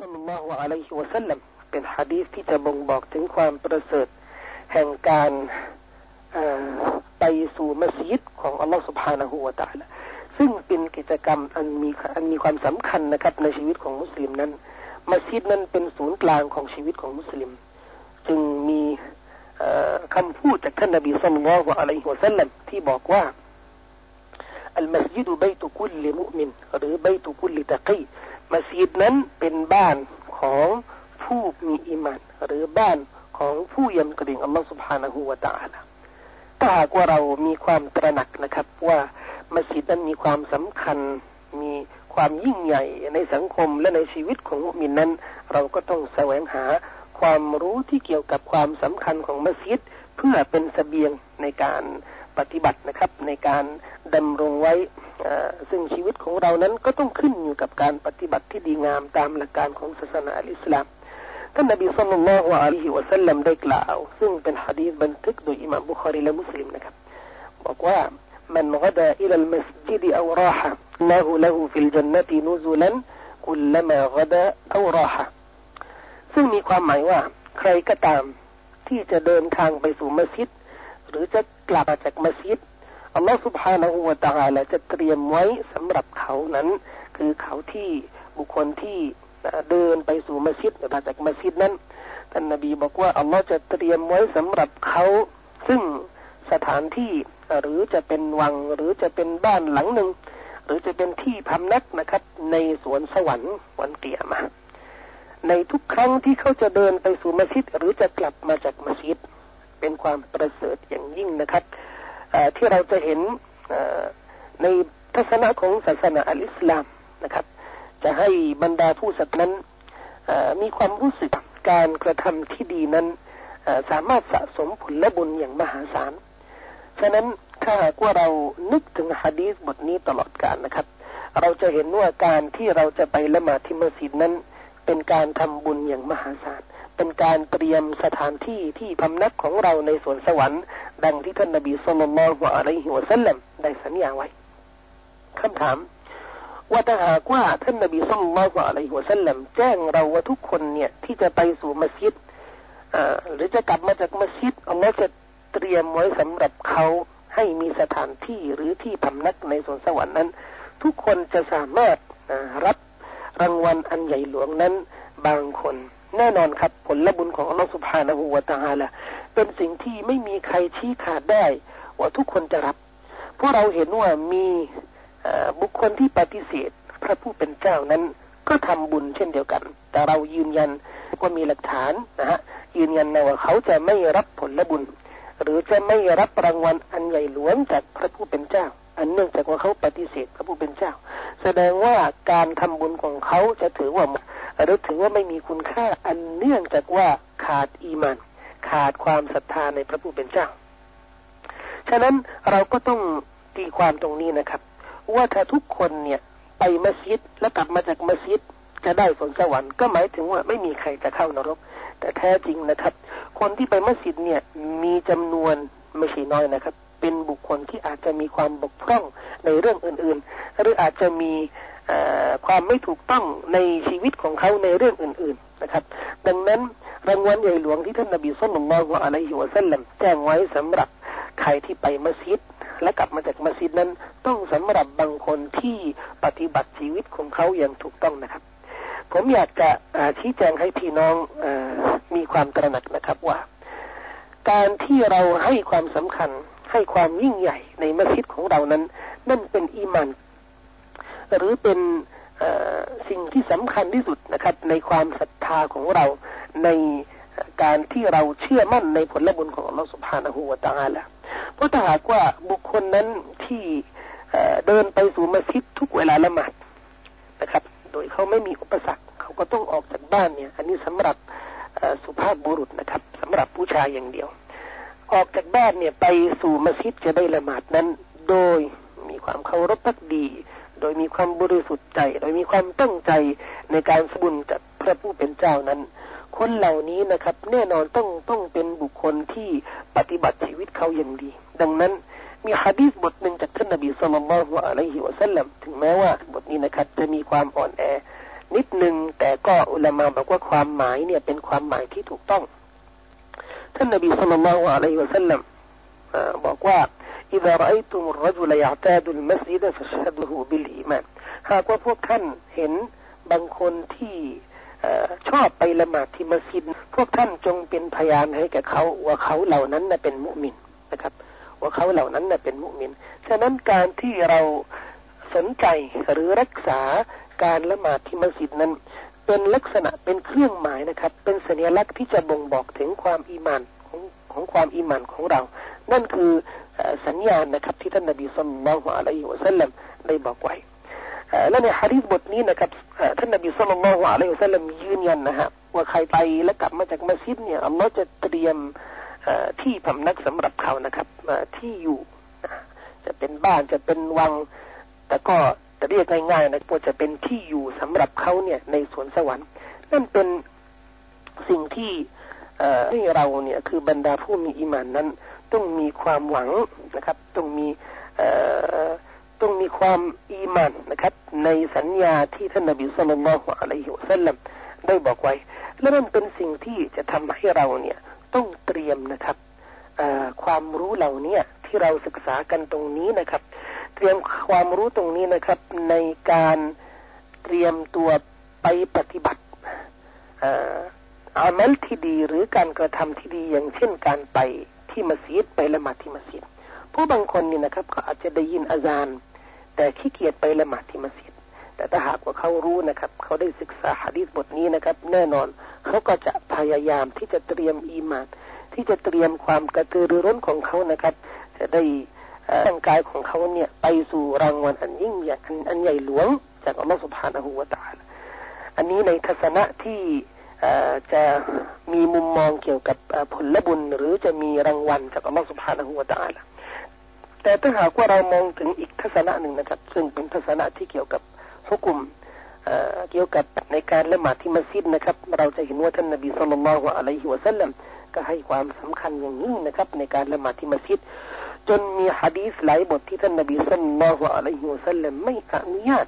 สัลลัลลอฮุอะลัยฮิวะสัลลัมเป็นฮะดีษที่จะบ่งบอกถึงความประเสริฐแห่งการไปสู่มัสยิดของอัลลอฮฺสุบฮานะฮูวะตะละซึ่งเป็นกิจกรรมอันมีอันมีความสำคัญนะครับในชีวิตของมุสลิมนั้น มัสยิดนั้นเป็นศูนย์กลางของชีวิตของมุสลิม จึงมีคำพูดจากท่านนบีสุลต่านละอะลัยฮิวะสัลลัมที่บอกว่าอัลมัสยิดุบัยตุคุลลิมุมินหรือบยตุคุลิตะกี มัสยิดนั้นเป็นบ้านของผู้มีอิมันหรือบ้านของผู้ยำเกรงอัลลอฮฺสุบฮานะฮูวะตาลาถ้าหากว่าเรามีความตระหนักนะครับ ว่ามัสยิดนั้นมีความสำคัญมีความยิ่งใหญ่ในสังคมและในชีวิตของมุมินนั้น เราก็ต้องแสวงหาความรู้ที่เกี่ยวกับความสำคัญของมัสยิดเพื่อเป็นสเสบียงในการปฏิบัตินะครับ ในการดำรงไว้ ซึ่งชีวิตของเรานั้นก็ต้องขึ้นอยู่กับการปฏิบัติที่ดีงามตามหลักการของศาสนาอิสลามท่านนบีสุลต่านละฮ์อะลัยฮิวะสัลลัมได้กล่าว ซึ่งเป็นฮะดีษบันทึกโดยอิหม่ามบุคารีและมุสลิมนะครับบอกว่า من غدا إلى المسجد أو راح له له في الجنة نزلا كلما غدا أو راح ซึ่งมีความหมายว่า ใครก็ตามที่จะเดินทางไปสู่มัสยิด หรือจะกลับมาจากมัสยิด อัลลอฮฺสุบฮานาอูวะตาละจะเตรียมไว้สำหรับเขานั้น คือเขาที่บุคคลที่เดินไปสู่มัสยิดหรืาจากมัสยิดนั้นท่านนบีบอกว่าอัลลอฮฺจะเตรียมไว้สำหรับเขา ซึ่งสถานที่หรือจะเป็นวังหรือจะเป็นบ้านหลังหนึ่ง หรือจะเป็นที่พำนักนะครับ ในสวนสวรรค์วันเกียรมาในทุกครั้งที่เขาจะเดินไปสู่มัสยิดหรือจะกลับมาจากมัสยิด เป็นความประเสริฐอย่างยิ่งนะครับ ที่เราจะเห็นในทัศนะของศาสนาอัลอิสลามนะครับ จะให้บรรดาผู้ศรัทธานั้นมีความรู้สึกการกระทำที่ดีนั้นสามารถสะสมผลและบุญอย่างมหาศาล ฉะนั้นถ้าหากว่าเรานึกถึงฮะดีษบทนี้ตลอดกาลนะครับ เราจะเห็นว่าการที่เราจะไปละหมาดที่มัสยิดนั้น เป็นการทำบุญอย่างมหาศาล เป็นการเตรียมสถานที่ที่พำนักของเราในสวนสวรรค์ ดังที่ท่านนบีสุลต่านละอะลัยฮิวะสัลลัมได้สัญญาไว้คำถาม ว่าถ้าหากว่าท่านนบีสุลต่านละอะลัยฮิวะสัลลัมแจ้งเราว่าทุกคนเนี่ยที่จะไปสู่มัสยิดหรือจะกลับมาจากมัสยิดอัลลอฮ์จะเตรียมไว้สำหรับเขาให้มีสถานที่หรือที่พำนักในสวนสวรรค์นั้น ทุกคนจะสามารถรับรางวัลอันใหญ่หลวงนั้น บางคน แน่นอนครับ ผลละบุญของอัลลอฮฺสุบฮานะฮูวาตาละเป็นสิ่งที่ไม่มีใครชี้ขาดได้ ว่าทุกคนจะรับ เพราะเราเห็นว่ามีบุคคลที่ปฏิเสธ พระผู้เป็นเจ้านั้นก็ทำบุญเช่นเดียวกัน แต่เรายืนยันว่ามีหลักฐานนะฮะยืนยันนะว่าเขาจะไม่รับผลละบุญ หรือจะไม่รับรางวัลอันใหญ่หลวงจากพระผู้เป็นเจ้า อันเนื่องจากว่าเขาปฏิเสธพระผู้เป็นเจ้า แสดงว่าการทำบุญของเขาจะถือว่า หรือถือว่าไม่มีคุณค่าอันเนื่องจากว่าขาดอีมานขาดความศรัทธาในพระผู้เป็นเจ้า ฉะนั้นเราก็ต้องตีความตรงนี้นะครับ ว่าถ้าทุกคนเนี่ยไปมัสยิดแล้วกลับมาจากมัสยิดจะได้สนสวรรค์ก็หมายถึงว่าไม่มีใครจะเข้านรก แต่แท้จริงนะครับ คนที่ไปมัสยิดเนี่ยมีจำนวนไม่ใช่น้อยนะครับ เป็นบุคคลที่อาจจะมีความบกพร่องในเรื่องอื่นๆ หรืออาจจะมี ความไม่ถูกต้องในชีวิตของเขาในเรื่องอื่น ๆนะครับ ดังนั้นรางวัลใหญ่หลวงที่ท่านนบีสุลต่านละอะลัยฮิวะสัลลัมแจ้งไว้สำหรับใครที่ไปมัสยิด และกลับมาจากมัสยิดนั้น ต้องสำหรับบางคนที่ปฏิบัติชีวิตของเขาอย่างถูกต้องนะครับ ผมอยากจะชี้แจงให้พี่น้องอมีความตระหนักนะครับว่า การที่เราให้ความสำคัญให้ความยิ่งใหญ่ในมัสยิดของเรานั้น นั่นเป็นอีมัน หรือเป็นสิ่งที่สำคัญที่สุดนะครับ ในความศรัทธาของเราในการที่เราเชื่อมั่นในผลบุญของอัลลอฮฺสุบฮานะฮูวะตาละเพราะถ้าหากว่าบุคคลนั้นที่เดินไปสู่มัสยิดทุกเวลาละหมาดนะครับ โดยเขาไม่มีอุปสรรคเขาก็ต้องออกจากบ้านเนี่ย อันนี้สำหรับสุภาพบุรุษนะครับสำหรับผู้ชายอย่างเดียว ออกจากบ้านเนี่ยไปสู่มัสยิดจะได้ละหมาดนั้น โดยมีความเคารพพักดี โดยมีความบริสุทธิ์ใจ โดยมีความตั้งใจในการสบุญจากพระผู้เป็นเจ้านั้น คนเหล่านี้นะครับ แน่นอนต้องต้องเป็นบุคคลที่ปฏิบัติชีวิตเขาอย่างดี ดังนั้นมีฮะดีษบทหนึ่งจากท่านนบีสุลต่านละฮ์อะลัยฮิวะสัลลัมถึงแม้ว่าบทนี้นะครับ จะมีความอ่อนแอ นิดหนึ่งแต่ก็อุลามาบอกว่าความหมายเนี่ยเป็นความหมายที่ถูกต้อง ท่านนบีสุลต่านละอะลัยฮิวะสัลลัมบอกว่า إذا رأيتم الرجل يعتاد المسجد فاشهده بالإيمان หากว่าพวกท่านเห็นบางคนที่ชอบไปละหมาดที่มัสยิดพวกท่านจงเป็นพยานให้แก่เขาว่าเขาเหล่านั้นน่ะเป็นมุมินนะครับ ว่าเขาเหล่านั้นน่ะเป็นมุมินฉะนั้นการที่เราสนใจหรือรักษาการละหมาดที่มัสยิดนั้น เป็นลักษณะเป็นเครื่องหมายนะครับ เป็นสัญลักษณ์ที่จะบ่งบอกถึงความอีมานของของความอีมานของเรา นั่นคือ สัญญาณนะครับที่ท่านนบีสุลต่านละฮ์อะลัยฮิวะสัลลัมได้บอกไว้และในฮะดีษบทนี้นะครับท่านนบีสุลต่านละฮ์อะลัยฮิวะสัลลัมยืนยันนะฮะว่าใครไปและกลับมาจากมัสยิดเนี่ยอัลลอฮ์จะเตรียมที่พำนักสำหรับเขานะครับที่อยู่จะเป็นบ้านจะเป็นวัง แต่ก็จะเรียกง่ายๆนะว่าจะเป็นที่อยู่สำหรับเขาเนี่ยในสวนสวรรค์ นั่นเป็นสิ่งที่ให้เราเนี่ยคือบรรดาผู้มีอิมานนั้น ต้องมีความหวังนะครับ ต้องมีต้องมีความอีมานนะครับ ในสัญญาที่ท่านนบีสุลต่านละฮ์อะลัยฮิวสัลลัมได้บอกไว้ และนั่นเป็นสิ่งที่จะทำให้เราเนี่ยต้องเตรียมนะครับความรู้เหล่านี้ที่เราศึกษากันตรงนี้นะครับ เตรียมความรู้ตรงนี้นะครับ ในการเตรียมตัวไปปฏิบัติอามัลที่ดีหรือการกระทำที่ดีอย่างเช่นการไป ที่มัสยิดไปละหมาดที่มัสยิดผู้บางคนนี่นะครับ ก็อาจจะได้ยินอาจารย์แต่ขี้เกียจไปละหมาดที่มัสยิด แต่ถ้าหากว่าเขารู้นะครับ เขาได้ศึกษาฮะดีษบทนี้นะครับ แน่นอนเขาก็จะพยายามที่จะเตรียมอีมานที่จะเตรียมความกระตือรือร้นของเขานะครับ จะได้ร่างกายของเขาเนี่ยไปสู่รางวัลอันยิ่งใหญ่อันใหญ่หลวงจากอัลลอฮฺสุบฮานะฮูวะตาลอันนี้ในทัศนะที่ จะมีมุมมองเกี่ยวกับผลบุญ หรือจะมีรางวัลจากอัลลอฮฺสุบฮานะฮูวะตาลแต่ถ้าหากว่าเรามองถึงอีกทัศนะหนึ่งนะครับ ซึ่งเป็นทัศนะที่เกี่ยวกับฮุกุมเกี่ยวกับในการละหมาดที่มัสยิดนะครับ เราจะเห็นว่าท่านนบีสุลต่านละอะลัยฮิวะสัลลัมก็ให้ความสำคัญอย่างนี้นะครับ ในการละหมาดที่มัสยิด จนมีฮะดีษหลายบทที่ท่านนบีสุลต่านละอะลัยฮิวะสัลลัมไม่อนุญาต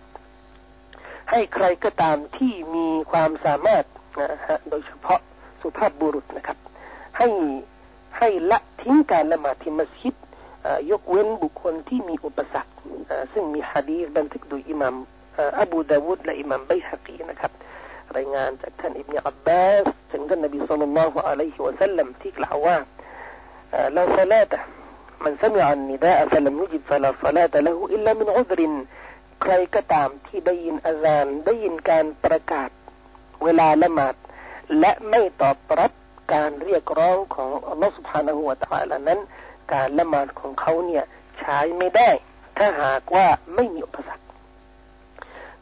ให้ใครก็ตามที่มีความสามารถ นะฮะโดยเฉพาะสุภาพบุรุษนะครับ ให้ให้ละทิ้งการละหมาดที่มัสยิดยกเว้นบุคคลที่มีอุปสรรคซึ่งมีฮะดีบันทึกโดยอิหมัมอบูดาวุดและอิหมัมไบฮะกีนะครับ รายงานจากท่านอิบเนอับบาสถึงท่านนบีสุลต่านละฮ์อะลัยฮิวะสัลลัมที่กล่าวว่าลาซาลาตะมันสมิอันนิดาฟลัมยุจิบฟลาซาลาตะละหูอิลลามินอุดรินใครก็ตามที่ได้ยินอาจารย์ได้ยินการประกาศ เวลาละหมาด และไม่ตอบรับการเรียกร้องของอัลลอฮฺสุบฮานะหัวตะอาลานั้น การละหมาดของเขาเนี่ยใช้ไม่ได้ ถ้าหากว่าไม่มีอุปสรรค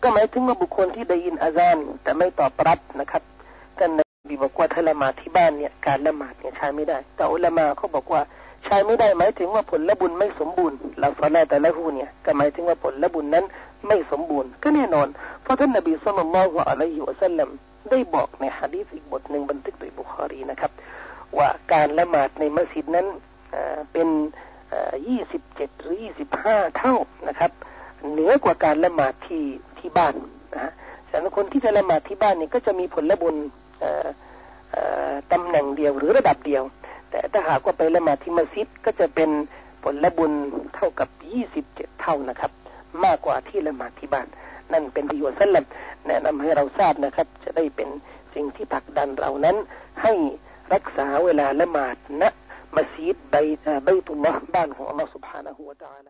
ก็หมายถึงว่าบุคคลที่ได้ยินอาซานแต่ไม่ตอบรับนะครับท่านนบีบอกว่าถ้าละหมาดที่บ้านเนี่ยการละหมาดเนี่ยใช้ไม่ได้ แต่อุลามาเขาบอกว่าใช้ไม่ได้หมายถึงว่าผลละบุญไม่สมบูรณ์เราสอนแรกแต่ละหูเนี่ยก็หมายถึงว่าผลละบุญนั้นไม่สมบูรณ์ ก็แน่นอน เพราะท่านนบีสุลต่านละฮ์อะลัยฮิวะสัลลัม ได้บอกในฮะดีษอีกบทหนึ่งบันทึกโดยบุคอรีนะครับ ว่าการละหมาดในมัสยิดนั้นเป็นยี่สิบเจ็ดหรือยี่สิบห้าเท่านะครับ เหนือกว่าการละหมาดที่ที่บ้านนะฮะฉะนั้นคนที่จะละหมาดที่บ้านนี่ก็จะมีผลบุญตำแหน่งเดียวหรือระดับเดียว แต่ถ้าหากว่าไปละหมาดที่มัสยิดก็จะเป็นผลบุญเท่ากับยี่สิบเจ็ดเท่านะครับ มากกว่าที่ละหมาดที่บ้าน นั่นเป็นประโยชน์สั้นแนะนำให้เราทราบนะครับ จะได้เป็นสิ่งที่ผลักดันเรานั้น ให้รักษาเวลาละหมาดณมัสยิดใบใบตุลลอฮ์บ้านของอัลลอฮ์ سبحانه และ تعالى